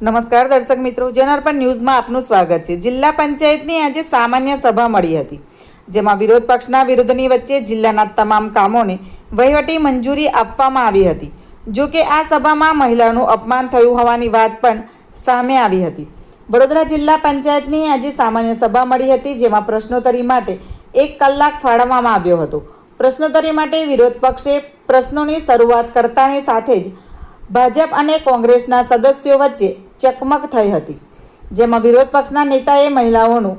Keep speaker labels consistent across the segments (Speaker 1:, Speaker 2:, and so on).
Speaker 1: નમસ્કાર દર્શક મિત્રો, જનાર્પણ ન્યૂઝમાં આપનું સ્વાગત છે. જિલ્લા પંચાયતની આજે સામાન્ય સભા મળી હતી, જેમાં વિરોધ પક્ષના વિરોધની વચ્ચે જિલ્લાના તમામ કામોને વહીવટી મંજૂરી આપવામાં આવી હતી. જો કે આ સભામાં મહિલાનું અપમાન થયું હોવાની વાત પણ સામે આવી હતી. વડોદરા જિલ્લા પંચાયતની આજે સામાન્ય સભા મળી હતી, જેમાં પ્રશ્નોત્તરી માટે એક કલાક ફાળવવામાં આવ્યો હતો. પ્રશ્નોત્તરી માટે વિરોધ પક્ષે પ્રશ્નોની શરૂઆત કરતાની સાથે જ ભાજપ અને કોંગ્રેસના સદસ્યો વચ્ચે ચકમક થઈ હતી. જેમાં વિરોધ પક્ષના નેતાએ મહિલાઓનું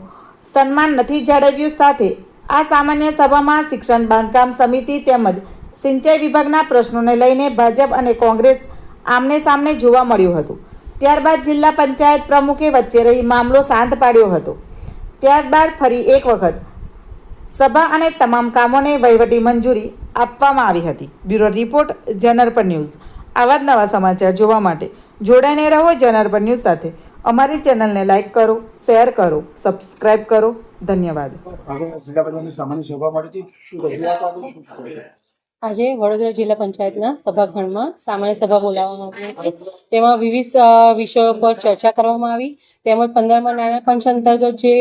Speaker 1: સન્માન નથી જાળવ્યું સાથે આ સામાન્ય સભામાં શિક્ષણ બાંધકામ સમિતિ તેમજ સિંચાઈ વિભાગના પ્રશ્નોને લઈને ભાજપ અને કોંગ્રેસ આમને સામને જોવા મળ્યું હતું. ત્યારબાદ જિલ્લા પંચાયત પ્રમુખે વચ્ચે રહી મામલો શાંત પાડ્યો હતો. ત્યારબાદ ફરી એક વખત સભા અને તમામ કામોને વહીવટી મંજૂરી આપવામાં આવી હતી. બ્યુરો રિપોર્ટ જનરપર ન્યૂઝ. આવા જ નવા સમાચાર જોવા માટે જોડાઈને રહો જનાર્બન ન્યૂઝ સાથે. અમારી ચેનલને લાઇક કરો, શેર કરો, સબસ્ક્રાઇબ કરો. ધન્યવાદ.
Speaker 2: સામાન્ય સભા મળી શું
Speaker 3: આજે વડોદરા જિલ્લા પંચાયતના સભાખંડમાં સામાન્ય સભા બોલાવવામાં આવી હતી. તેમાં વિવિધ વિષયો પર ચર્ચા કરવામાં આવી. તેમજ પંદરમાં નાણાં પંચ અંતર્ગત જે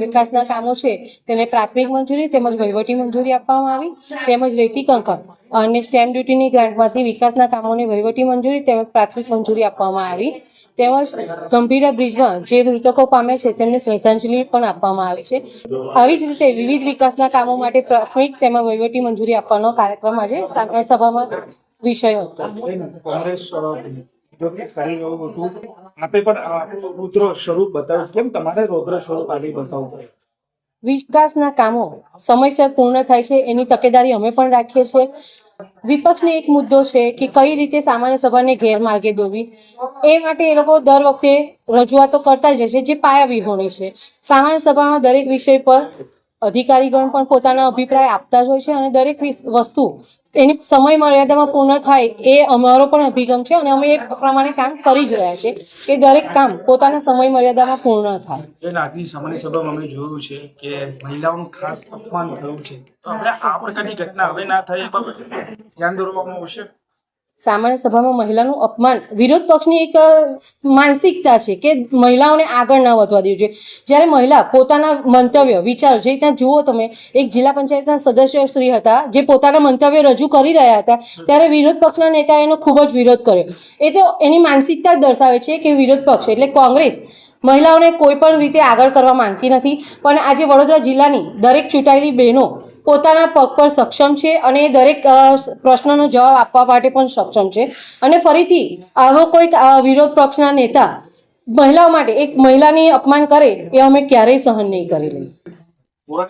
Speaker 3: વિકાસના કામો છે, તેને પ્રાથમિક મંજૂરી તેમજ વહીવટી મંજૂરી આપવામાં આવી. તેમજ રેતી કંકર અને સ્ટેમ્પ ડ્યુટીની ગ્રાન્ટમાંથી વિકાસના કામોને વહીવટી મંજૂરી તેમજ પ્રાથમિક મંજૂરી આપવામાં આવી. તેમજ ગંભીરા બ્રિજમાં જે મૃતકો પામે છે તેમને શ્રદ્ધાંજલિ પણ આપવામાં આવી છે. આવી જ રીતે વિવિધ વિકાસના કામો માટે પ્રાથમિક તેમજ વહીવટી મંજૂરી આપવાનો કાર્યક્રમ આજે સભામાં વિષય હતો.
Speaker 2: કોંગ્રેસ કરી રહ્યું હતું. આપે પણ રુદ્ર સ્વરૂપ બતાવ્યું છે. કેમ? તમારે રૌદ્ર સ્વરૂપ આજે બતાવવું
Speaker 3: વિકાસના કામો સમયસર પૂર્ણ થાય છે એની તકેદારી અમે પણ રાખીએ છીએ. વિપક્ષને એક મુદ્દો છે કે કઈ રીતે સામાન્ય સભાને ગેરમાર્ગે દોરવી? એ માટે એ લોકો દર વખતે રજૂઆતો કરતા જ છે, જે પાયા વિહોણી છે. સામાન્ય સભામાં દરેક વિષય પર અધિકારીગણ પણ પોતાના અભિપ્રાય આપતા જ હોય છે અને દરેક વસ્તુ એની સમય મર્યાદામાં પૂર્ણ થાય એ અમારો પણ અભિગમ છે અને અમે એ પ્રમાણે કામ કરી જ રહ્યા છે કે દરેક કામ પોતાના સમય મર્યાદામાં પૂર્ણ થાય.
Speaker 2: આજની સામાન્ય સભામાં અમે જોયું છે કે મહિલાઓનું ખાસ અપમાન થયું છે. આ પ્રકારની ઘટના હવે ના થાય ધ્યાન દોરવામાં આવશે?
Speaker 3: સામાન્ય સભામાં મહિલાનું અપમાન. વિરોધ પક્ષની એક માનસિકતા છે કે મહિલાઓને આગળ ન વધવા દેવું જોઈએ. જ્યારે મહિલા પોતાના મંતવ્ય, વિચારો જે ત્યાં જુઓ તમે, એક જિલ્લા પંચાયતના સદસ્ય શ્રી હતા, જે પોતાના મંતવ્ય રજૂ કરી રહ્યા હતા, ત્યારે વિરોધ પક્ષના નેતાએ એનો ખૂબ જ વિરોધ કર્યો. એ તો એની માનસિકતા જ દર્શાવે છે કે વિરોધ પક્ષ, એટલે કોંગ્રેસ, મહિલાઓને કોઈ પણ રીતે આગળ કરવા માંગતી નથી. પણ આજે વડોદરા જિલ્લાની દરેક ચૂંટાયેલી બહેનો પોતાના પગ પર સક્ષમ છે અને દરેક પ્રશ્નનો જવાબ આપવા માટે પણ સક્ષમ છે. અને ફરીથી, આવો કોઈક વિરોધ પક્ષના નેતા મહિલાઓ માટે, એક મહિલાની અપમાન કરે એ અમે ક્યારેય સહન નહીં કરી લઈએ.